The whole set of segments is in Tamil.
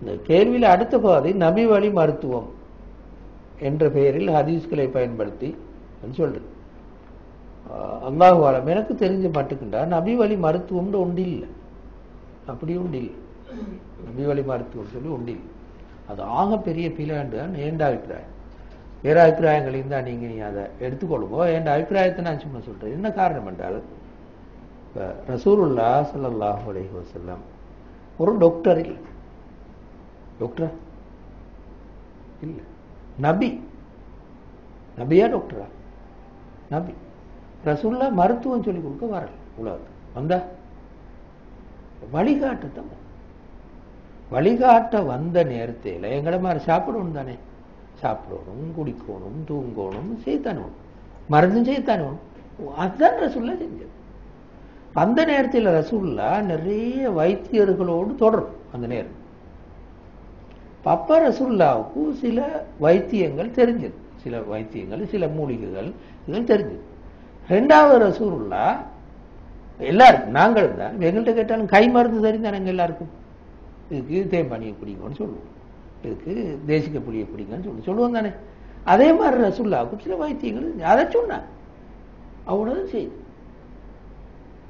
இந்த கேள்வியில் அடுத்த பாதி நபி வழி மருத்துவம் என்ற பெயரில் ஹதீஸ்களை பயன்படுத்தி சொல்றது அல்லாஹுவாலம் எனக்கு தெரிஞ்ச மட்டுக்குண்டா நபி வழி மருத்துவம்னு ஒன்று இல்லை அப்படி ஒன்று இல்லை நபி வழி மருத்துவம் சொல்லி ஒன்று இல்லை அது ஆக பெரிய பிளாண்டு தான் ஏண்ட அபிப்பிராயம்? வேற அபிப்பிராயங்கள் இருந்தால் நீங்கள் நீ அதை எடுத்துக்கொள்ளுங்க. என் அபிப்பிராயத்தை நான் சும்மா சொல்கிறேன் என்ன காரணம் என்றால் இப்போ ரசூருல்லா ஸல்லல்லாஹு அலைஹி வசல்லாம் ஒரு டாக்டர் இல்லை. டாக்டரா இல்லை. நபி. நபியா டாக்டரா நபி. ரசூல்லா மருத்துவம் சொல்லி கொடுக்க வரல. உலகத்துக்கு வந்தா? வழிகாட்டத்தான் வழிகாட்ட வந்த நேரத்தில் எங்களை மாதிரி சாப்பிடணும் தானே? சாப்பிடணும் குடிக்கணும் தூங்கணும் செய்தானும் மருந்தும் செய்தானும் அதுதான் ரசூல்லா செஞ்சது. அந்த நேரத்தில் ரசூல்லா நிறைய வைத்தியர்களோடு தொடரும். அந்த நேரம். அப்ப ரசூல்லாவுக்கு சில வைத்தியங்கள் தெரிஞ்சது. சில வைத்தியங்கள் சில மூலிகைகள் இதெல்லாம் தெரிஞ்சது. ரெண்டாவது ரசூல்லா எல்லாருக்கும் நாங்களும் தான் எங்கள்கிட்ட கேட்டாலும் கை மருந்து தெரிந்தானங்க எல்லாருக்கும்? இதுக்கு தேம்பானியை குடிங்கன்னு சொல்லுவோம். இதுக்கு தேசிக்க புளியை குடிங்கன்னு சொல்லி சொல்லுவோம் தானே. அதே மாதிரி ரசுல்லாவுக்கு சில வைத்தியங்கள் அதை சொன்னாங்க அவ்வளவு செய்து.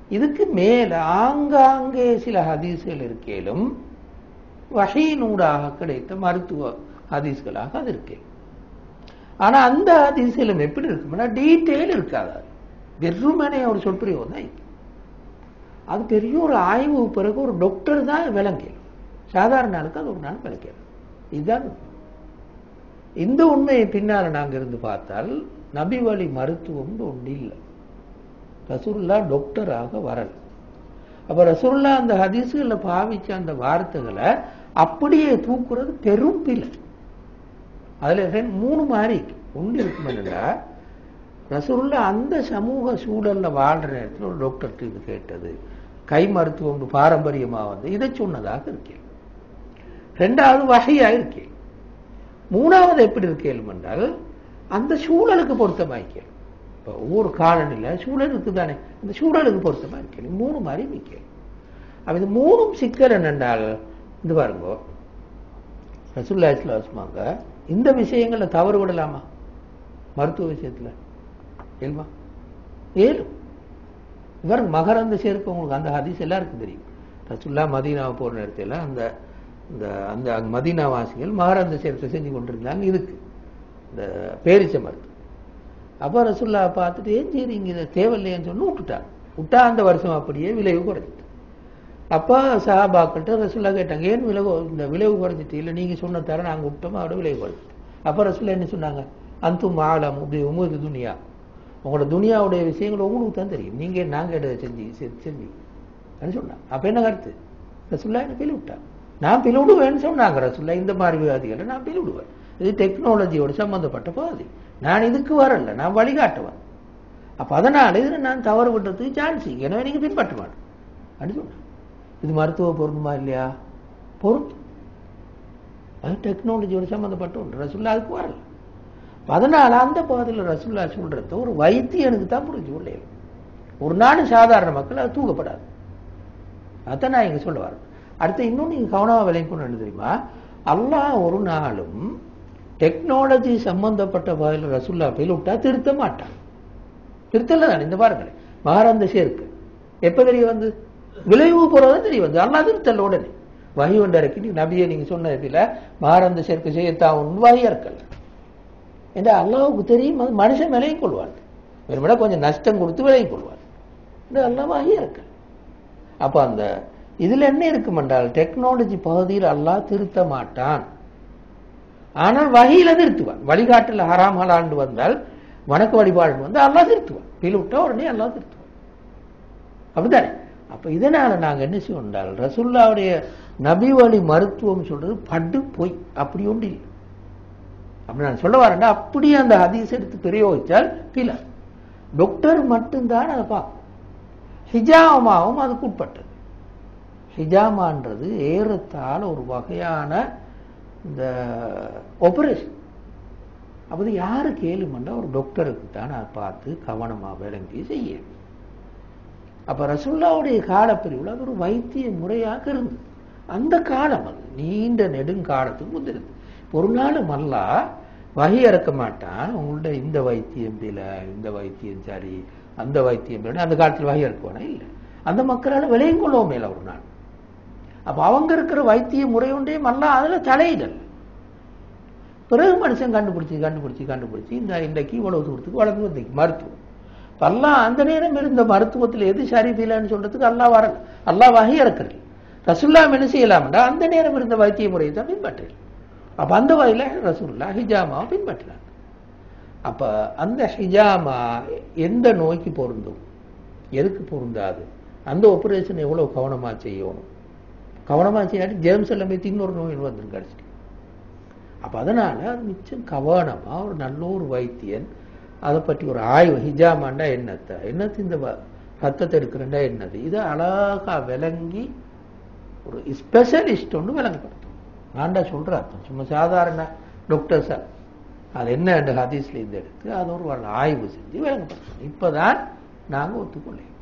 இதுக்கு மேல ஆங்காங்கே சில ஹதீசுகள் இருக்கேலும் வகையினூடாக கிடைத்த மருத்துவ ஹதீஸ்களாக அது இருக்கு. ஆனா அந்த ஹதீஸ்களும் எப்படி இருக்கும்னா டீட்டெயில் இருக்காது. வெறுமனே ஒரு சொற்பிரியோகம் தான் அது பெரிய ஒரு ஆய்வு பிறகு ஒரு டாக்டர் தான் விளங்கிடும் சாதாரண ஆளுக்கு அது ஒரு நாள் விளக்கிடும் இதுதான் இந்த உண்மையை பின்னால் நாங்க இருந்து பார்த்தால் நபி வழி மருத்துவம் ஒன்று இல்லை. ரசூல்லா டாக்டராக வரல. அப்ப ரசூல்லா அந்த ஹதீஸுகளை பாவிச்ச அந்த வார்த்தைகளை அப்படியே தூக்குறது பெரும் பிழை. அதுல மூணு மாதிரி இருக்கு. ஒன்று இருக்குமென்னா என்னன்னா அந்த சமூக சூழல்ல வாழ்ற நேரத்தில் ஒரு டாக்டர்கிட்ட இது கேட்டது. கை மருத்துவம் பாரம்பரியமாக வந்து இதை சொன்னதாக இருக்கேன் ரெண்டாவது வகையா இருக்கேன் மூணாவது எப்படி இருக்கேன் என்றால் அந்த சூழலுக்கு பொருத்தமாய்க்கேன் இப்போ ஒவ்வொரு காலநிலை சூழல் இருக்குதானே? அந்த சூழலுக்கு பொருத்தமா இருக்கேன் மூணு மாதிரி நிற்கேன் அப்போ இது மூணும் சிக்கல் என்னென்றால் இது பாருங்க. ரசூல்லா இஸ்லாஸ்மாங்க இந்த விஷயங்கள்ல தவறு விடலாமா? மருத்துவ விஷயத்துல. ஏழுமா ஏழும் இவர் மகரந்த சேர்க்க உங்களுக்கு அந்த ஹதீஸ் எல்லாருக்கும் தெரியும். ரசுல்லா மதீனாவை போற நேரத்தில் அந்த இந்த அந்த மதீனா வாசிகள் மகரந்த சேர்க்கை செஞ்சு கொண்டிருந்தாங்க இதுக்கு இந்த பேரிச்ச மருத்துவம். அப்போ ரசுல்லா பார்த்துட்டு ஏன் செய்றீங்க இதை தேவையில்லையேன்னு சொல்லி விட்டுட்டாங்க. விட்டா அந்த வருஷம் அப்படியே விளைவு குறைஞ்சிட்டு. அப்போ சஹாபாக்கள்கிட்ட ரசுல்லா கேட்டாங்க ஏன் விளைவு இந்த விளைவு குறைஞ்சிட்டு? இல்லை நீங்க சொன்ன தர நாங்க விட்டோம்? அவரோட விளைவு குறைஞ்சிட்டு. அப்போ ரசுல்லா என்ன சொன்னாங்க அந்தும் ஆலம் இப்படி உமது துனியா. உங்களோட துனியாவுடைய விஷயங்கள் உங்களுக்கு தான் தெரியும். நீங்க நாங்க கேட்டதை செஞ்சு செஞ்சு. அப்படின்னு சொன்னாங்க. அப்ப என்ன கருத்து? ரசுல்லா என்ன பிழை விட்டான் நான் பிழை விடுவேன்னு சொன்னாங்க. ரசுல்லா இந்த மாதிரி வியாதிகளை நான் பிழை விடுவேன் இது டெக்னாலஜியோட சம்மந்தப்பட்ட பகுதி நான் இதுக்கு வரல. நான் வழிகாட்டுவேன். அப்போ அதனால இதில் நான் தவறு விடுறதுக்கு சான்ஸ் எனவே நீங்க பின்பற்ற மாட்டேன் அப்படின்னு சொன்னேன் இது மருத்துவ பொருந்துமா இல்லையா? பொருந்தும் அது டெக்னாலஜியோட சம்பந்தப்பட்ட ஒன்று. ரசுல்லா அதுக்கு வரல. அதனால அந்த பாதையில் ரசுல்லா சொல்றது ஒரு வைத்தியனுக்கு தான் புரிஞ்சு கொள்ளே ஒரு நாள் சாதாரண மக்கள் அது தூக்கப்படாது. அதான் நான் இங்க சொல்ல வரேன். அடுத்து இன்னும் நீங்க கவனமா விளைக்கணும் என்ன தெரியுமா? அல்லாஹ் ஒரு நாளும் டெக்னாலஜி சம்பந்தப்பட்ட பாதையில் ரசுல்லா போய் விட்டா திருத்த மாட்டான். திருத்தல தான் இந்த பாருங்களேன். மகாராந்த சேர்க்கு எப்ப தெரிய வந்து? விளைவு போறதான் தெரிய வந்து அல்லாஹ் தெல்ல உடனே. வகி ஒன்றரைக்கு நீ நபியை நீங்க சொன்னதுல மாறந்த சேர்க்கை செய்யத்தான் ஒன்று வகையா இருக்கல என்று அல்லாவுக்கு தெரியும் அது மனுஷன் விலையும் கொள்வான். வெறுமனா கொஞ்சம் நஷ்டம் கொடுத்து விலையும் கொள்வான். இது வகையா இருக்கு அப்ப அந்த இதுல என்ன இருக்கும் என்றால் டெக்னாலஜி பகுதியில் அல்லாஹ் திருத்த மாட்டான். ஆனால் வகையில திருத்துவான். வழிகாட்டில் ஹராம் ஹலாண்டு வந்தால் வணக்க வழிபாடு வந்து அல்லாஹ் திருத்துவான். கீழே விட்டா உடனே அல்லாஹ் திருத்துவான். அப்படித்தானே? அப்போ இதனால் நாங்கள் என்ன செய்வோம் என்றால் ரசுல்லாவுடைய நபி வழி மருத்துவம் சொல்றது படு பொய் அப்படி ஒன்று இல்லை. அப்படி நான் சொல்ல வரேன்னா அப்படியே அந்த ஹதீஸ் எடுத்து பிரயோகித்தால் பில டாக்டர் மட்டும்தான் அதை பார்க்கும். ஹிஜாமாவும் அதுக்கு உட்பட்டது. ஹிஜாமான்றது ஏறத்தால் ஒரு வகையான இந்த ஆபரேஷன் அப்போ யாரு கேளுமெண்டா ஒரு டாக்டருக்கு தான் அதை பார்த்து கவனமாக விளங்கி செய்யணும். அப்ப ரசுல்லாவுடைய காலப்பிரிவில் அது ஒரு வைத்திய முறையாக இருந்தது. அந்த காலம் அது. நீண்ட நெடுங்காலத்துக்கு முந்திருது ஒரு நாளும் வகை இறக்க மாட்டான். உங்கள்ட்ட இந்த வைத்தியம் பில இந்த வைத்தியம் சரி அந்த வைத்தியம் பில அந்த காலத்தில் வகை இறக்குவானா? இல்லை. அந்த மக்களால் விலையும் கொள்ளவும் மேல ஒரு நாள். அப்ப அவங்க இருக்கிற வைத்திய முறை ஒன்றே மல்லா அதுல தலையிடல். பிறகு மனுஷன் கண்டுபிடிச்சி கண்டுபிடிச்சி கண்டுபிடிச்சி இந்த இன்றைக்கு இவ்வளவு தூரத்துக்கு வளர்ந்து வந்தீங்க மருத்துவம். அல்லா அந்த நேரம் இருந்த மருத்துவத்தில் எது சரியில்லைன்னு சொல்றதுக்கு அல்லா வர அல்லா வகை இறக்குறது ரசுல்லா என்ன செய்யலாம்டா? அந்த நேரம் இருந்த வைத்திய முறையை தான் பின்பற்றல் அப்ப அந்த வகையில ரசுல்லா ஹிஜாமாவை பின்பற்றினாங்க. அப்ப அந்த ஹிஜாமா எந்த நோய்க்கு பொருந்தும்? எதுக்கு பொருந்தாது? அந்த ஆபரேஷன் எவ்வளவு கவனமா செய்யணும்? கவனமா செய்யாட்டி ஜேம்ஸ் எல்லாமே இன்னொரு நோய் வந்துடும் கடைசிக்கு அப்ப அதனால மிச்சம் கவனமா ஒரு நல்ல ஒரு வைத்தியன் அதை பற்றி ஒரு ஆய்வு ஹிஜாமாண்டா என்னத்தை? என்னத்து இந்த ரத்தத்தை எடுக்கிறண்டா என்னது? இதை அழகா விளங்கி ஒரு ஸ்பெஷலிஸ்ட் ஒன்று விளங்கப்படுத்தும். நான்டா சொல்ற அர்த்தம். சும்மா சாதாரண டாக்டர்ஸா அது என்ன அந்த ஹதீஸ்ல இருந்து எடுத்து அது ஒரு ஆய்வு செஞ்சு விளங்கப்படுத்தணும் இப்போதான் நாங்க ஒத்துக்கொள்ளையும்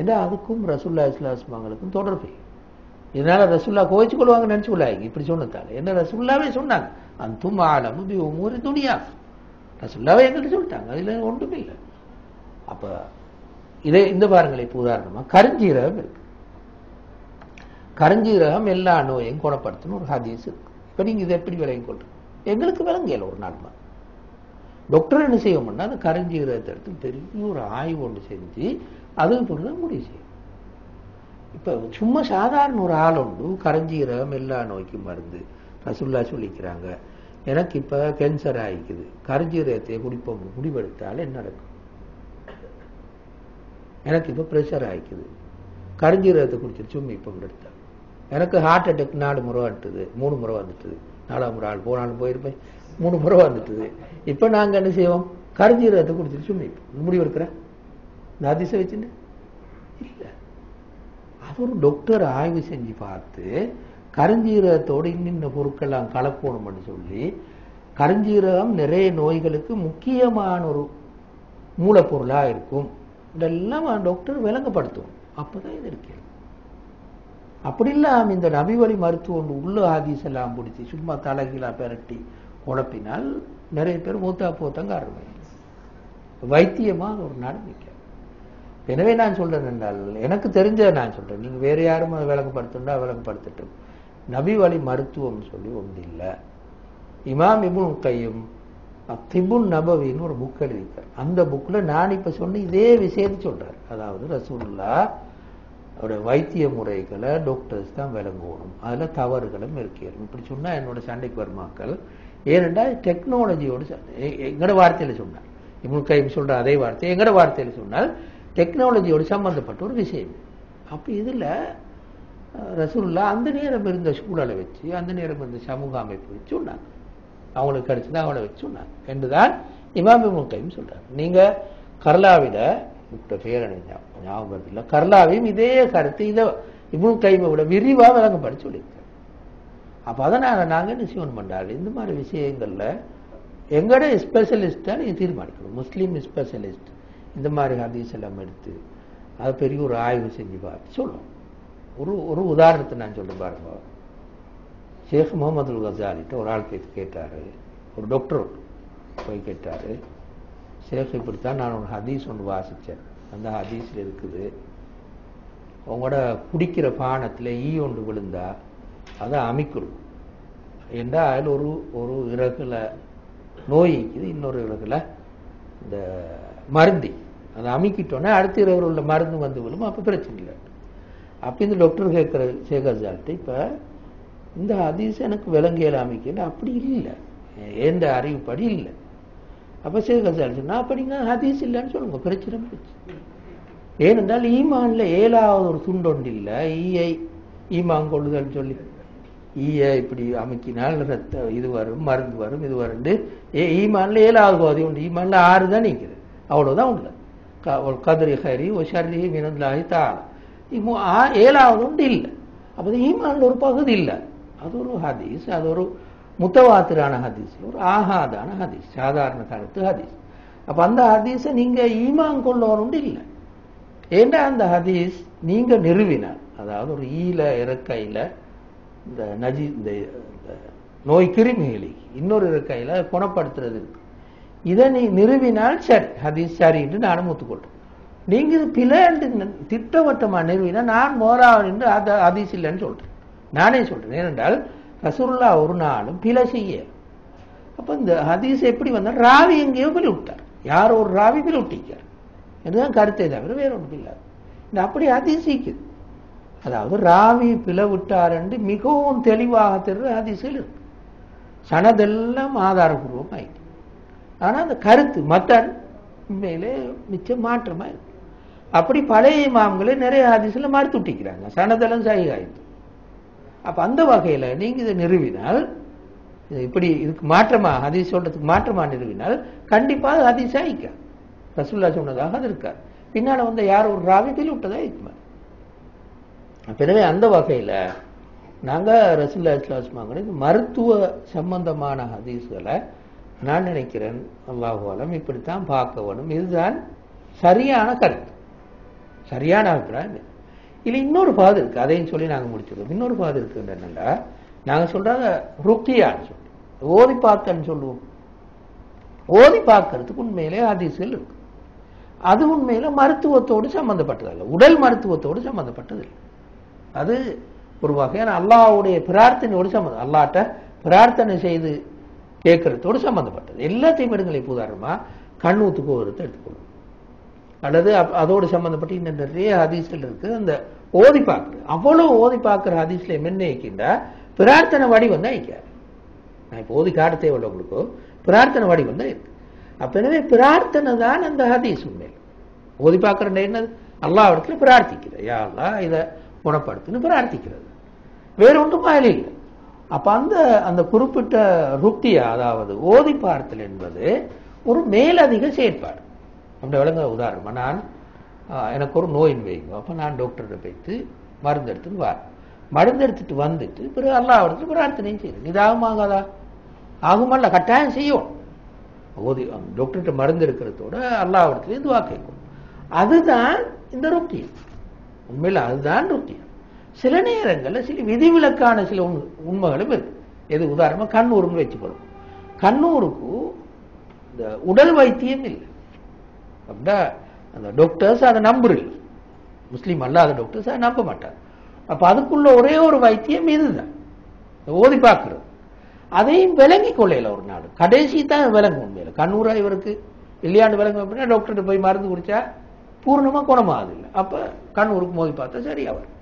ஏன்னா அதுக்கும் ரசுல்லா இஸ்லாஸ்மாங்களுக்கும் தொடர்பு. இதனால ரசுல்லா கோவிச்சு கொள்வாங்க நினைச்சு கொள்ளாங்க இப்படி சொன்னதால என்ன ரசுல்லாவே சொன்னாங்க. அந்தும் ஆலமு பி உமூரி துணியா ரசுல்லாவை எங்கள்கிட்ட சொல்லிட்டாங்க. அதில் ஒன்றும் இல்லை அப்ப இதே இந்த பாருங்களேன் இப்போ உதாரணமாக கருஞ்சீரகம் இருக்கு. கருஞ்சீரகம் எல்லா நோயையும் குணப்படுத்தணும் ஒரு ஹதீஸ் இருக்கு. இப்போ நீங்க இதை எப்படி விளங்கி கொள்றீங்க எங்களுக்கு விளங்கல ஒரு நாள் டாக்டர் என்ன செய்வோம்னா அந்த கருஞ்சீரகத்தை எடுத்து பெரிய ஒரு ஆய்வு ஒன்று செஞ்சு அதுக்கு பிறகுதான் முடிவு செய்யும். இப்ப சும்மா சாதாரண ஒரு ஆள் உண்டு கரஞ்சீரகம் எல்லா நோய்க்கும் மருந்து. ரசுல்லா சொல்லிக்கிறாங்க. எனக்கு இப்ப கேன்சர் ஆயிக்குது. கரஞ்சீரகத்தை குடிப்போம் முடிவெடுத்தால் என்ன நடக்கும்? எனக்கு இப்போ ப்ரெஷர் ஆயிக்குது. கரஞ்சீரகத்தை குடிச்சிட்டு சும்மா இப்போ எடுத்தா எனக்கு ஹார்ட் அட்டாக் நாலு முறை வந்துட்டுது. மூணு முறை வந்துட்டுது. நாலாம் முறை ஆள் போனாலும் போயிருப்பேன். மூணு முறை வந்துட்டுது. இப்ப நாங்க என்ன செய்வோம்? கரஞ்சீரகத்தை குடிச்சிட்டு சும்மா இப்போ. முடிவெடுக்கிறேன் நான் அதிசயம் வச்சுன்னு இல்லை. அவர் டாக்டர் ஆய்வு செஞ்சு பார்த்து கருஞ்சீரகத்தோடு இன்னின்ன பொருட்கள்லாம் கலப்போணும்னு சொல்லி கருஞ்சீரகம் நிறைய நோய்களுக்கு முக்கியமான ஒரு மூலப்பொருளா இருக்கும். இதெல்லாம் டாக்டர் விளங்கப்படுத்தும். அப்பதான் இது இருக்கிறது அப்படி இல்லாம இந்த நபி வழி மருத்துவம் உள்ள ஆதீஸ் எல்லாம் பிடிச்சி சும்மா தலைகீழா பெரட்டி குழப்பினால் நிறைய பேர் மூத்தா போத்தங்க ஆரம்பி ஒரு நாடு எனவே நான் சொல்றேன் என்றால் எனக்கு தெரிஞ்ச நான் சொல்றேன். நீங்க வேற யாரும் அதை விளங்கப்படுத்தா விளங்கப்படுத்தட்டும். நபி வழி மருத்துவம் சொல்லி ஒன்று இல்லை. இமாம் இபுன் கையும் திபுன் நபவின்னு ஒரு புக் எழுதியிருக்கார். அந்த புக்கில் நான் இப்போ சொன்ன இதே விஷயத்தை சொல்கிறார் அதாவது ரசூல்லா அவருடைய வைத்திய முறைகளை டாக்டர்ஸ் தான் விளங்கணும். அதில் தவறுகளும் இருக்கிறோம் இப்படி சொன்னால் என்னோட சண்டைக்கு வருமாக்கள் ஏனென்றால் டெக்னாலஜியோடு எங்களோட வார்த்தையில் சொன்னார். இவங்க கை சொல்கிற அதே வார்த்தை எங்களோட வார்த்தையில் சொன்னால் டெக்னாலஜியோடு சம்மந்தப்பட்ட ஒரு விஷயம். அப்போ இதில் ரசூல்லா அந்த நேரம் இருந்த சூழலை வச்சு அந்த நேரம் இருந்த சமூக அமைப்பு வச்சு சொன்னாங்க. அவங்களுக்கு கிடைச்சது அவங்கள வச்சு சொன்னாங்க. என்றுதான் இமாமி முக்கையும் சொல்றாங்க நீங்க கர்லாவில இப்ப பேர் ஞாபகம் இல்லை. கர்லாவையும் இதே கருத்து இதை இவங்க கைமை விட விரிவா படிச்சு சொல்லியிருக்காங்க அப்ப அதனால நாங்க என்ன செய்யணும் பண்ணால் இந்த மாதிரி விஷயங்கள்ல எங்கட ஸ்பெஷலிஸ்டா நீங்க தீர்மானிக்கணும். முஸ்லீம் ஸ்பெஷலிஸ்ட் இந்த மாதிரி ஹதீஸ் எல்லாம் எடுத்து அது பெரிய ஒரு ஆய்வு செஞ்சு பார்த்து சொல்லுவோம் ஒரு ஒரு உதாரணத்தை நான் சொல்ல பாருங்க. ஷேக் முகமது கசாலிட்ட ஒரு ஆள் கேட்டு கேட்டாரு. ஒரு டாக்டர் போய் கேட்டாரு. ஷேக் இப்படித்தான் நான் ஒரு ஹதீஸ் ஒன்று வாசித்தேன் அந்த ஹதீஸ்ல இருக்குது உங்களோட குடிக்கிற பானத்தில் ஈ ஒன்று விழுந்தா அதை அமைக்கணும் என்றால் அதில் ஒரு ஒரு இறகுல நோய் இருக்குது இன்னொரு இறகுல இந்த மருந்தி. அதை அமைக்கிட்டோன்னே அடுத்த இரவு உள்ள மருந்து வந்து விழும் அப்போ பிரச்சனை இல்லை. அப்போ இந்த டாக்டர் கேட்குற சேகர்ஜால்கிட்ட இப்போ இந்த ஹதீஸ் எனக்கு விலங்கியல் அமைக்கல. அப்படி இல்லை. எந்த அறிவுப்படி இல்லை. அப்போ சேகர்ஜால் சொன்னா அப்படிங்க ஹதீஸ் இல்லைன்னு சொல்லுங்க. பிரச்சனை போச்சு. ஏனென்றால் ஈமான்ல ஏழாவது ஒரு துண்டொண்டு இல்லை. ஈயை ஈமான் கொள்ளுதல் சொல்லி. ஈயை இப்படி அமைக்கினால் ரத்த இது வரும் மருந்து வரும் இது வரும் ஏ ஈமான்ல ஏழாவது பகுதி உண்டு. ஈமான்ல ஆறு தான் நிற்குது அவ்வளோதான் உண்டு. கதிரி ஹரி ஒஷரி மினந்தாகி தாளம் தாளா ஏழாவது உண்டு இல்லை. அப்போ ஈமான் ஒரு பகுதி இல்லை. அது ஒரு ஹதீஸ் அது ஒரு முத்தவாத்திரான ஹதீஸ் ஒரு ஆகாதான ஹதீஸ் சாதாரண கருத்து ஹதீஸ். அப்ப அந்த ஹதீஸை நீங்க ஈமான் கொள்ளணும் இல்லை. ஏண்டா அந்த ஹதீஸ் நீங்க நிறுவினார் அதாவது ஒரு ஈல இறக்கையில இந்த நஜி இந்த இந்த நோய் கிருமிகளை இன்னொரு கையில குணப்படுத்துறது இருக்கு இதை நீ நிறுவினால் சரி ஹதீஸ் சரி என்று நானும் ஒத்துக்கொள்றேன். நீங்க பிழை என்று திட்டவட்டமா நிறுவினா நான் மோராவன் என்று அது ஹதீஸ் இல்லைன்னு சொல்றேன். நானே சொல்றேன். ஏனென்றால் ரசூல்லா ஒரு நாளும் பிழை செய்ய. அப்போ இந்த ஹதீஸ் எப்படி வந்தா ராவி எங்கேயோ பிள்ளை விட்டார் யாரோ ஒரு ராவி பிள்ளை விட்டிருக்கார் இதுதான் கருத்தை தவிர வேற ஒன்றும் இல்லை இந்த அப்படி அதிசிக்குது. அதாவது ராவி பிழை விட்டார் என்று மிகவும் தெளிவாக தெரிற அதிசயில் இருக்கு. சனதெல்லாம் ஆதாரபூர்வம் ஆயிட்டு ஆனா அந்த கருத்து மத்தன் உண்மையிலே மிச்சம் மாற்றமா இருக்கு. அப்படி பழைய இமாம்களை நிறைய ஹதீஸ்ல மறுத்து விட்டிக்கிறாங்க சனதெல்லாம் சகிகாயிட்டு அப்போ அந்த வகையில் நீங்கள் இதை நிறுவினால் இப்படி இதுக்கு மாற்றமா ஹதீஸ் சொல்றதுக்கு மாற்றமாக நிறுவினால் கண்டிப்பாக ஹதீஸ் ஆயிக்க ரசுல்லா சொன்னதாக அது இருக்காது. பின்னால் வந்து யார் ஒரு ராவி விட்டதா இருக்குமா எனவே அந்த வகையில் நாங்கள் ரசுல்லா இஸ்லாஸ்மாங்க மருத்துவ சம்பந்தமான ஹதீஸ்களை நான் நினைக்கிறேன் அல்லாஹுவாலம் இப்படித்தான் பார்க்க வேணும். இதுதான் சரியான கருத்து. சரியான அபிப்பிராயம் இல்லை. இதுல இன்னொரு பாது இருக்கு. அதையும் சொல்லி நாங்க முடிச்சிருக்கோம். இன்னொரு பாது இருக்கு என்னன்னா நாங்க சொல்றாங்க ருக்கியான்னு சொல்லி. ஓதி பார்க்கன்னு சொல்லுவோம். ஓதி பார்க்கறதுக்கு உண்மையிலே அதிசல் இருக்கு. அது உண்மையில மருத்துவத்தோடு சம்பந்தப்பட்டதல்ல. உடல் மருத்துவத்தோடு சம்பந்தப்பட்டது இல்லை அது ஒரு வகையான அல்லாவுடைய பிரார்த்தனையோடு சம்பந்தம் அல்லாட்ட பிரார்த்தனை செய்து கேட்கறதோடு சம்பந்தப்பட்டது. எல்லாத்தையும் எடுங்களை உதாரணமா. கண்ணூத்துக்கு ஊத்து எடுத்துக்கொள்ளும் அல்லது அப்- அதோடு சம்பந்தப்பட்டு இன்னும் நிறைய ஹதீஸ்கள் இருக்கு. அந்த ஓதி பார்க்குறது. அவ்வளவு ஓதி பார்க்குற ஹதீஸ்ல என்ன இருக்கின்றா பிரார்த்தனை வடிவம் தான் இருக்காது நான் இப்போ ஓதி காட்ட தேவையில்ல உங்களுக்கு. பிரார்த்தனை வடிவம் தான் இருக்கு. அப்ப எனவே பிரார்த்தனை தான் அந்த ஹதீஸ் உண்மையில். ஓதி பார்க்குற என்னது? அல்லாஹ் இடத்துல பிரார்த்திக்கிறது. யா அல்லாஹ் இதை குணப்படுத்துன்னு பிரார்த்திக்கிறது. வேற ஒன்றும் அதில் இல்லை. அப்ப அந்த அந்த குறிப்பிட்ட ருக்தியா அதாவது ஓதி பார்த்தல் என்பது ஒரு மேலதிக செயற்பாடு. அப்படி விளங்க உதாரணமாக நான் எனக்கு ஒரு நோயின் வைங்க அப்போ நான் டாக்டர்கிட்ட போயிட்டு மருந்து எடுத்துன்னு வரேன் மருந்து எடுத்துட்டு வந்துட்டு பிறகு அல்லாஹ் இடத்துல பிரார்த்தனையும் செய்யணும். இது ஆகுமாகாதா ஆகுமல்ல கட்டாயம் செய்யும். ஓதி டாக்டர்கிட்ட மருந்து எடுக்கிறதோட அல்லாஹ் இடத்துல இதுவா கேட்கும் அதுதான் இந்த ருக்தி உண்மையில் அதுதான் ருக்தி சில நேரங்களில் சில விதிவிலக்கான சில உண்மைகளும் இருக்கு. எது உதாரணமாக கண்ணூர்னு வச்சுக்கணும். கண்ணூருக்கு இந்த உடல் வைத்தியம் இல்லை. அப்படின்னா அந்த டாக்டர்ஸ் அதை நம்புறில்ல முஸ்லீம் அல்லாத டாக்டர்ஸ் அதை நம்ப மாட்டார் அப்போ அதுக்குள்ள ஒரே ஒரு வைத்தியம் இதுதான். ஓதி பார்க்குறது அதையும் விளங்கி கொள்ளையில ஒரு நாள் கடைசி தான் விளங்கும் உண்மையில். கண்ணூரா இவருக்கு இல்லையாண்டு விளங்கும் அப்படின்னா டாக்டர்கிட்ட போய் மருந்து குடிச்சா பூர்ணமா குணமாகுது இல்லை. அப்போ கண்ணூருக்கு மோதி பார்த்தா சரியா வரும்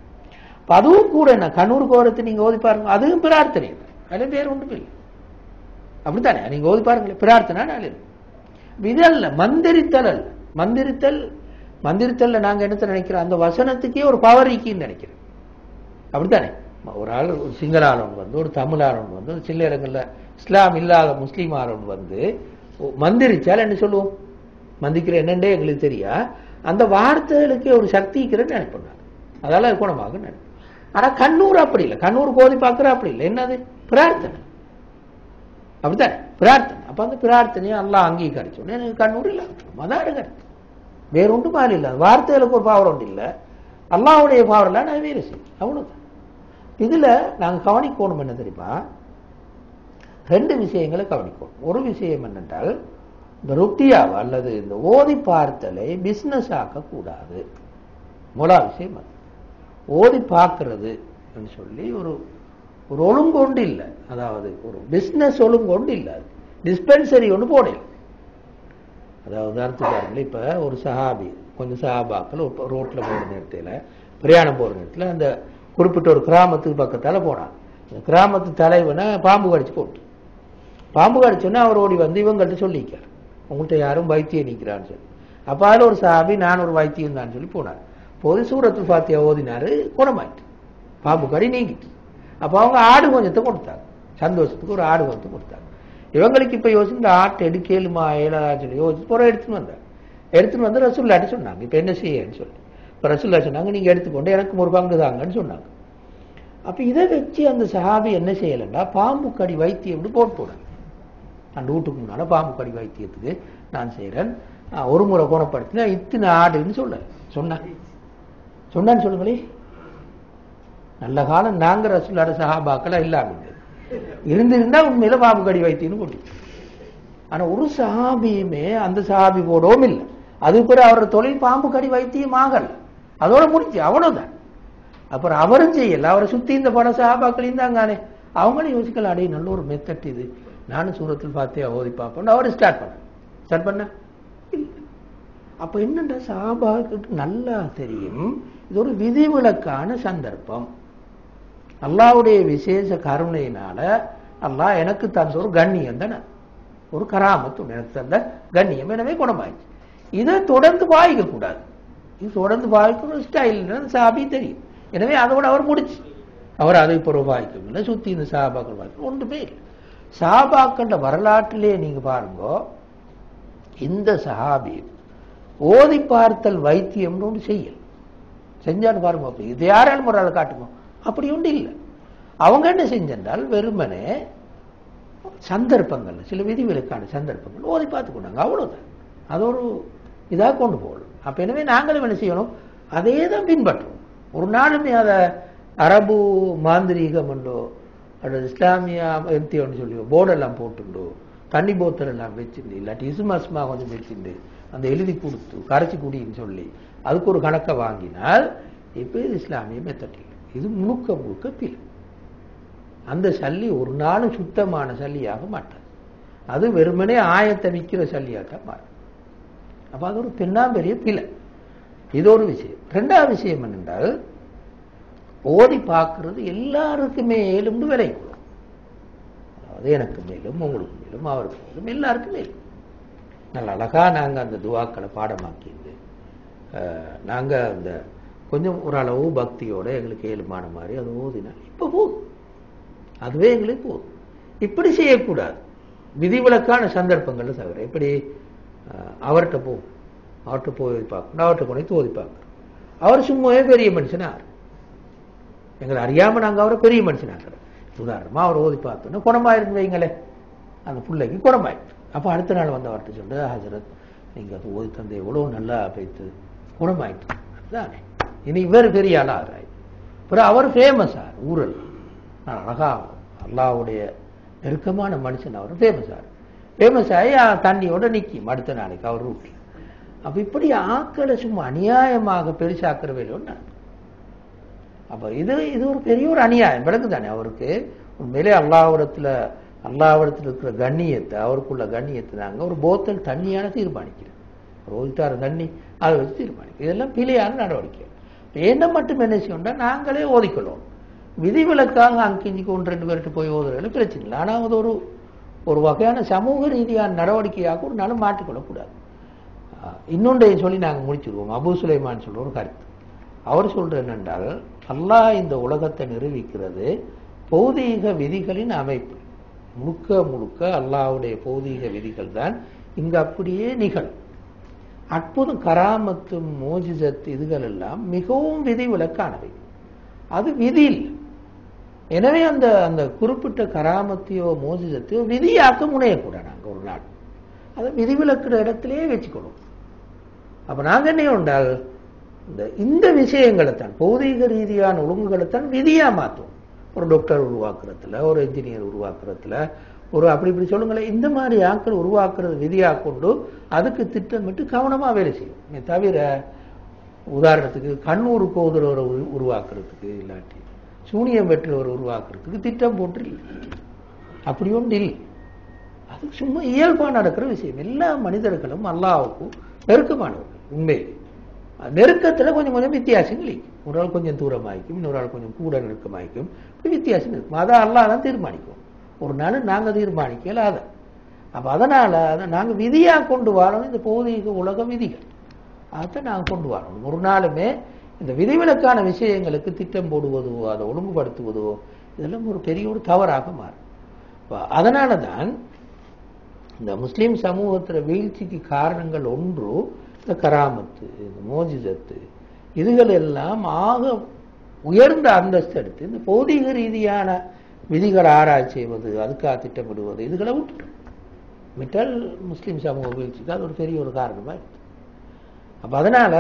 இப்போ அதுவும் கூட என்ன? கண்ணூருக்கு ஓரத்து நீங்க ஓதி பாருங்க. அதுவும் பிரார்த்தனை. இல்லை அதில் வேற ஒன்றும் இல்லை. அப்படித்தானே? நீங்க ஓதி பாருங்களேன். பிரார்த்தனை நாள் இதல்ல மந்திரித்தல் அல்ல. மந்திரித்தல் மந்திரித்தல்ல நாங்க என்னத்த நினைக்கிறோம்? அந்த வசனத்துக்கே ஒரு பவர் இக்கின்னு நினைக்கிறோம். அப்படித்தானே? ஒரு ஆள் ஒரு சிங்கள வந்து ஒரு தமிழ் வந்து ஒரு சில இடங்கள்ல இஸ்லாம் இல்லாத முஸ்லீம் ஆளவன் வந்து மந்திரிச்சால் என்ன சொல்லுவோம்? மந்திக்கிற என்னண்டே எங்களுக்கு தெரியா? அந்த வார்த்தைகளுக்கே ஒரு சக்தி இருக்கிறன்னு நினைப்பாங்க அதெல்லாம் அது குணமாக நினைப்போம். ஆனா கண்ணூர் அப்படி இல்லை. கண்ணூர் கோதி பார்க்குற அப்படி இல்லை. என்னது? பிரார்த்தனை. அப்படித்தான். பிரார்த்தனை. அப்ப அந்த பிரார்த்தனையை எல்லாம் அங்கீகரிச்சோடனே எனக்கு கண்ணூர் இல்லை அதான் கருத்து வேற ஒன்றும் மாதிரி இல்லை. வார்த்தைகளுக்கு ஒரு பவர் ஒன்று இல்லை. அல்லாவுடைய பவர்லாம் நான் வேறு செய்யும் அவ்வளவுதான். இதுல நாங்க கவனிக்கணும் என்ன தெரியுமா? ரெண்டு விஷயங்களை கவனிக்கணும். ஒரு விஷயம் என்னென்றால் இந்த ருக்தியாவை அல்லது இந்த ஓதி பார்த்தலை பிசினஸ் ஆக்கக்கூடாது. முதல் விஷயம் அது. ஓதி பார்க்கிறது சொல்லி ஒரு ஒரு ஒழுங்கொண்டு இல்லை அதாவது ஒரு பிசினஸ் ஒழுங்கொண்டு இல்லை அது டிஸ்பென்சரி ஒன்று போடல. அதாவது உதாரணத்துக்கு பாருங்களேன் இப்போ ஒரு சஹாபி கொஞ்சம் சஹாபாக்கள் ரோட்டில் போகிற நேரத்தில் பிரயாணம் போகிற நேரத்தில் அந்த குறிப்பிட்ட ஒரு கிராமத்துக்கு பக்கத்தால் போனான் அந்த கிராமத்து தலைவனை பாம்பு கடிச்சு போட்டு. பாம்பு கடிச்சோன்னா அவர் ஓடி வந்து இவங்கள்ட்ட சொல்லிக்கார் உங்கள்கிட்ட யாரும் வைத்தியம் நிற்கிறான்னு சொல்லி. அப்போ அதில் ஒரு சாபி நான் ஒரு வைத்தியம் தான் சொல்லி போனார். போது சூரத்து ஃபாத்தியா ஓதினாரு குணமாயிட்டு. பாம்பு கடி நீங்கிட்டு. அப்போ அவங்க ஆடு கொஞ்சத்தை கொடுத்தாங்க. சந்தோஷத்துக்கு ஒரு ஆடு கொஞ்சத்தை கொடுத்தாங்க. இவங்களுக்கு இப்போ யோசிச்சு இந்த ஆட்டை எடுக்கலுமா ஏழாதா சொல்லி யோசிச்சு புறம் எடுத்துன்னு வந்தாங்க எடுத்துன்னு வந்து ரசுல்லாட்டி சொன்னாங்க. இப்போ என்ன செய்யன்னு சொல்லி. இப்போ ரசுல்லா சொன்னாங்க நீங்கள் எடுத்துக்கொண்டு எனக்கு ஒரு பங்கு தாங்கன்னு சொன்னாங்க. அப்போ இதை வச்சு அந்த சஹாபி என்ன செய்யலைன்னா பாம்பு கடி வைத்தியம்னு போட்டு போடுறாங்க அந்த வீட்டுக்கு முன்னால் பாம்பு கடி வைத்தியத்துக்கு நான் செய்கிறேன் ஒரு முறை குணப்படுத்தினா இத்தனை ஆடுன்னு சொல்ல சொன்னேன். சொன்னான்னு சொல்லுங்களே. நல்ல காலம் நாங்க ரசூலோட சஹாபாக்களா இல்லாம இருந்திருந்தா உண்மையில பாம்பு கடி வைத்தியன்னு போட்டு ஆனா ஒரு சஹாபியுமே அந்த சஹாபி போடவும் இல்லை. அது பிறகு அவரோட தொழில் பாம்பு கடி வைத்தியம் ஆகல. அதோட முடிச்சு அவ்வளவுதான். அப்புறம் அவரும் செய்யல. அவரை சுத்தி இந்த பல சஹாபாக்களையும் தாங்கானே அவங்களும் யோசிக்கலாம் அடைய நல்ல ஒரு மெத்தட் இது. நானும் சூரத்தில் பார்த்தே ஓதி பார்ப்போம் அவர் ஸ்டார்ட் பண்ண ஸ்டார்ட் பண்ண? அப்ப என்னண்டா சாபாக்கு நல்லா தெரியும்? இது ஒரு விதிவிலக்கான சந்தர்ப்பம். அல்லாவுடைய விசேஷ கருணையினால அல்லாஹ் எனக்கு தந்த ஒரு கண்ணியம் தானே? ஒரு கராமத்து எனக்கு தந்த கண்ணியம். எனவே குணமாயிடுச்சு. இதை தொடர்ந்து பாய்க்க கூடாது இது தொடர்ந்து பாய்க்கிற ஸ்டைல் சாபி தெரியும். எனவே அதோட அவர் முடிச்சு. அவர் அதை பிறகு பாய்க்கவில்லை சுத்தி இந்த சாபாக்கள் பாய்க்க ஒன்றுமே இல்லை. சாபாக்கள வரலாற்றிலே நீங்க பாருங்க இந்த சஹாபி ஓதி பார்த்தல் வைத்தியம்னு ஒன்று செய்யல. செஞ்சான்னு பாருங்க. இது யாராலும் ஒரு ஆளை காட்டுங்க. அப்படி ஒன்று இல்லை. அவங்க என்ன செஞ்சென்றால் வெறுமனே சந்தர்ப்பங்கள் சில விதிவிலக்கான சந்தர்ப்பங்கள் ஓதி பார்த்துக்கொண்டாங்க அவ்வளோதான் அது ஒரு இதாக கொண்டு போகணும். அப்போ எனவே நாங்களும் என்ன செய்யணும்? அதே தான் பின்பற்றணும். ஒரு நாளுமே அதை அரபு மாந்திரீகம் உண்டோ அல்லது இஸ்லாமிய எம்தியோன்னு சொல்லி போர்டெல்லாம் போட்டுண்டோ தண்ணி போத்தல் எல்லாம் வச்சிருந்து இல்லாட்டி இசுமாசுமா கொஞ்சம் வச்சுண்டு அந்த எழுதி கொடுத்து கரைச்சி குடின்னு சொல்லி அதுக்கு ஒரு கணக்கை வாங்கினால் இப்போ இது இஸ்லாமிய மெத்தட் இது முழுக்க முழுக்க பில் அந்த சல்லி ஒரு நாளும் சுத்தமான சல்லியாக மாட்டாது. அது வெறுமனே ஆயத்தை விற்கிற சல்லியாக மாறும். அப்ப அது ஒரு பெண்ணாம்பெரிய பிழை இது ஒரு விஷயம். ரெண்டாவது விஷயம் என்னென்றால் ஓதி பார்க்கறது எல்லாருக்குமே மேலும் விலை அதாவது எனக்கு மேலும் உங்களுக்கு மேலும் அவருக்கு மேலும் எல்லாருக்கும் மேலும். நல்ல அழகா நாங்க அந்த துவாக்களை பாடமாக்கியிருந்து அஹ், நாங்க அந்த கொஞ்சம் ஓரளவு பக்தியோட எங்களுக்கு ஏழுமான மாதிரி அது ஓதினா இப்போ போதும். அதுவே எங்களுக்கு போதும். இப்படி செய்யக்கூடாது. விதிவிலக்கான சந்தர்ப்பங்கள்ல தவிர இப்படி அவர்கிட்ட போ அவர்கிட்ட போய் பார்க்கணும் அவர்கிட்ட கொண்டு ஓதி பார்க்கணும். அவர் சும்மாவே பெரிய மனுஷனார் எங்களை அறியாம நாங்க அவரை பெரிய மனுஷனாக்குறோம் உதாரணமா அவர் ஓதி பார்த்தோன்னா குணமாயிருந்து வைங்களே அந்த பிள்ளைக்கு குணமாயிடுச்சு அப்ப அடுத்த நாள் வந்து அவர்கிட்ட சொல்ற ஹசரத் நீங்க அது ஓதி தந்தை எவ்வளோ நல்லா போய்த்து குணமாயிட்டு. அதுதானே. இனி இவர் பெரிய ஆளா ஆகிறாய் அப்புறம் அவர் ஃபேமஸ் ஊரில் ஊரல். நான் அழகா அல்லாவுடைய நெருக்கமான மனுஷன் அவர் ஃபேமஸார் ஃபேமஸ் ஆகி தண்ணியோட நிற்கும் அடுத்த நாளைக்கு அவர் ரூட்டில் அப்ப இப்படி ஆக்களை சும்மா அநியாயமாக பெருசாக்குற வேலையோடு நடக்கும் அப்ப இது இது ஒரு பெரிய ஒரு அநியாயம். விளக்கு தானே அவருக்கு? உண்மையிலே அல்லாவிடத்தில் அல்லாவிடத்தில் இருக்கிற கண்ணியத்தை அவருக்குள்ள கண்ணியத்தை நாங்கள் ஒரு போத்தல் தண்ணியான தீர்மானிக்கிறோம். ஒரு தண்ணி அதை வச்சு தீர்மானிக்கிறோம். இதெல்லாம் பிழையான நடவடிக்கை பேனை மட்டும் என்ன செய்யணும்னா நாங்களே ஓதிக்கணும் விதிவிலக்காக அங்கிஞ்சிக்கு ஒன்று ரெண்டு பேர்கிட்ட போய் ஓதுறது பிரச்சனை இல்லை. ஆனால் அது ஒரு ஒரு வகையான சமூக ரீதியான நடவடிக்கையாக ஒரு நாளும் மாற்றிக்கொள்ளக்கூடாது. இன்னொன்றையும் சொல்லி நாங்கள் முடிச்சிருவோம். அபு சுலைமான் சொல்ற ஒரு கருத்து. அவர் சொல்ற என்னென்றால் அல்லாஹ் இந்த உலகத்தை நிரூபிக்கிறது பௌதீக விதிகளின் அமைப்பு. முழுக்க முழுக்க அல்லாவுடைய பௌதீக விதிகள் தான் இங்கு அப்படியே நிகழும். அற்புதம் கராமத்து மோஜிசத் இதுகள் எல்லாம் மிகவும் விதிவிலக்கானவை அது விதி எனவே அந்த அந்த குறிப்பிட்ட கராமத்தையோ மோஜிசத்தையோ விதியாக்க முனையக்கூடாது நாங்க ஒரு நாள். அதை விதிவிலக்குற இடத்திலேயே வச்சுக்கணும். அப்ப நாங்க என்ன உண்டால் இந்த இந்த விஷயங்களை தான் பௌதீக ரீதியான ஒழுங்குகளைத்தான் விதியா மாத்துவோம். ஒரு டாக்டர் உருவாக்குறதுல ஒரு இன்ஜினியர் உருவாக்குறதுல ஒரு அப்படி இப்படி சொல்லுங்களேன் இந்த மாதிரி ஆட்கள் உருவாக்குறது விதியா கொண்டு அதுக்கு திட்டமிட்டு கவனமாக வேலை செய்யும் தவிர உதாரணத்துக்கு கண்ணூர் கோதுரவரை உருவாக்குறதுக்கு இல்லாட்டி சூனியம் பெற்றவரை உருவாக்குறதுக்கு திட்டம் போட்டு இல்லை. அப்படி ஒன்று இல்லை. அது சும்மா இயல்பாக நடக்கிற விஷயம். எல்லா மனிதர்களும் அல்லாவுக்கும் நெருக்கமானவர்கள் உண்மையிலே. நெருக்கத்துல கொஞ்சம் கொஞ்சம் வித்தியாசங்கள் ஒரு ஆள் கொஞ்சம் தூரமாயிக்கும் இன்னொரு ஆள் கொஞ்சம் கூட நெருக்கமாயிக்கும் வித்தியாசம் இருக்கும். அதை அல்லாஹ் தான் தீர்மானிக்கும். ஒரு நாள் நாங்கள் தீர்மானிக்கல அதை அப்போ அதனால அதை நாங்கள் விதியாக கொண்டு வரணும் இந்த பௌதீக உலக விதிகள். அதை நாங்கள் கொண்டு வரணும் ஒரு நாளுமே இந்த விதிவிலக்கான விஷயங்களுக்கு திட்டம் போடுவதோ அதை ஒழுங்குபடுத்துவதோ இதெல்லாம் ஒரு பெரிய ஒரு தவறாக மாறும். அப்ப அதனால தான் இந்த முஸ்லீம் சமூகத்தில் வீழ்ச்சிக்கு காரணங்கள் ஒன்று இந்த கராமத்து இந்த மோஜிசத்து இதுகள் எல்லாம் ஆக உயர்ந்த அந்தஸ்து எடுத்து இந்த பௌதீக ரீதியான விதிகளை ஆராய்ச்சி செய்வது அதுக்காக திட்டமிடுவது இதுகளை விட்டுட்டோம் விட்டால் முஸ்லீம் சமூக வீழ்ச்சிக்கு அது ஒரு பெரிய ஒரு காரணமாக இருக்கு. அதனால் அதனால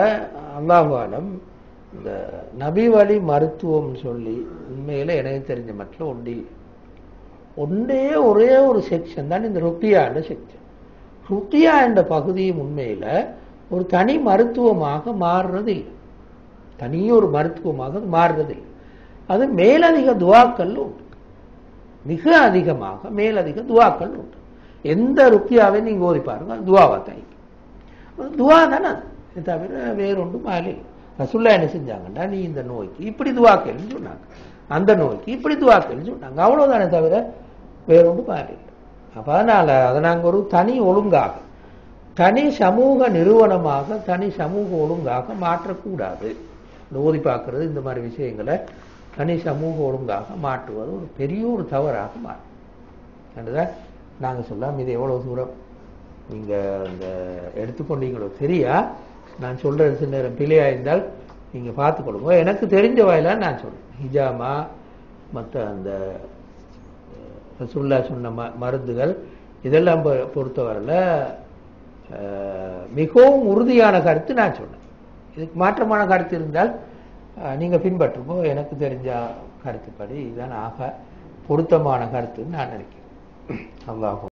அல்லாஹாலம் இந்த நபி வழி மருத்துவம்னு சொல்லி உண்மையில் எனக்கு தெரிஞ்ச மட்டும் ஒண்டி ஒன்றே ஒரே ஒரு செக்ஷன் தான் இந்த ருக்கியான்ற செக்ஷன் ருக்கியா என்ற பகுதியும் உண்மையில் ஒரு தனி மருத்துவமாக மாறுறது இல்லை தனியொரு மருத்துவமாக மாறுறது இல்லை அது மேலதிக துவாக்கள் உண்டு. மிக அதிகமாக மேலதிக துவாக்கள் உண்டு. எந்த ருக்கியாவை நீங்க ஓதி பாருங்க துவாவை துவாவா தான் துவா தானே அது. தவிர வேறொன்றும் மாலை ரசுல்லா என்ன செஞ்சாங்கண்டா நீ இந்த நோய்க்கு இப்படி துவாக்கல்னு சொன்னாங்க. அந்த நோய்க்கு இப்படி துவாக்கல்னு சொன்னாங்க. அவ்வளவுதானே தவிர வேறொன்றும் மாலை அப்ப அதனால அதை நாங்க ஒரு தனி ஒழுங்காக தனி சமூக நிறுவனமாக தனி சமூக ஒழுங்காக மாற்றக்கூடாது. இந்த ஓதி பார்க்கறது இந்த மாதிரி விஷயங்களை தனி சமூக ஒழுங்காக மாற்றுவது ஒரு பெரிய ஒரு தவறாக மாறும். என்றுதான் நாங்கள் சொல்லலாம் இது எவ்வளோ தூரம்? நீங்கள் இந்த எடுத்துக்கொண்டீங்களோ சரியா நான் சொல்கிறது சில நேரம் பிழையா இருந்தால் பார்த்து கொடுங்க எனக்கு தெரிஞ்ச வாயிலாக நான் சொல்கிறேன் ஹிஜாமா மற்ற அந்த ரசுல்லா சொன்ன ம மருந்துகள் இதெல்லாம் பொறுத்தவரையில் மிகவும் உறுதியான கருத்து நான் சொன்னேன். இதுக்கு மாற்றமான கருத்து இருந்தால் நீங்கள் நீங்க பின்பற்றுமோ எனக்கு தெரிஞ்ச கருத்துப்படி இதுதான் ஆக பொருத்தமான கருத்துன்னு நான் நினைக்கிறேன். அல்லாஹ்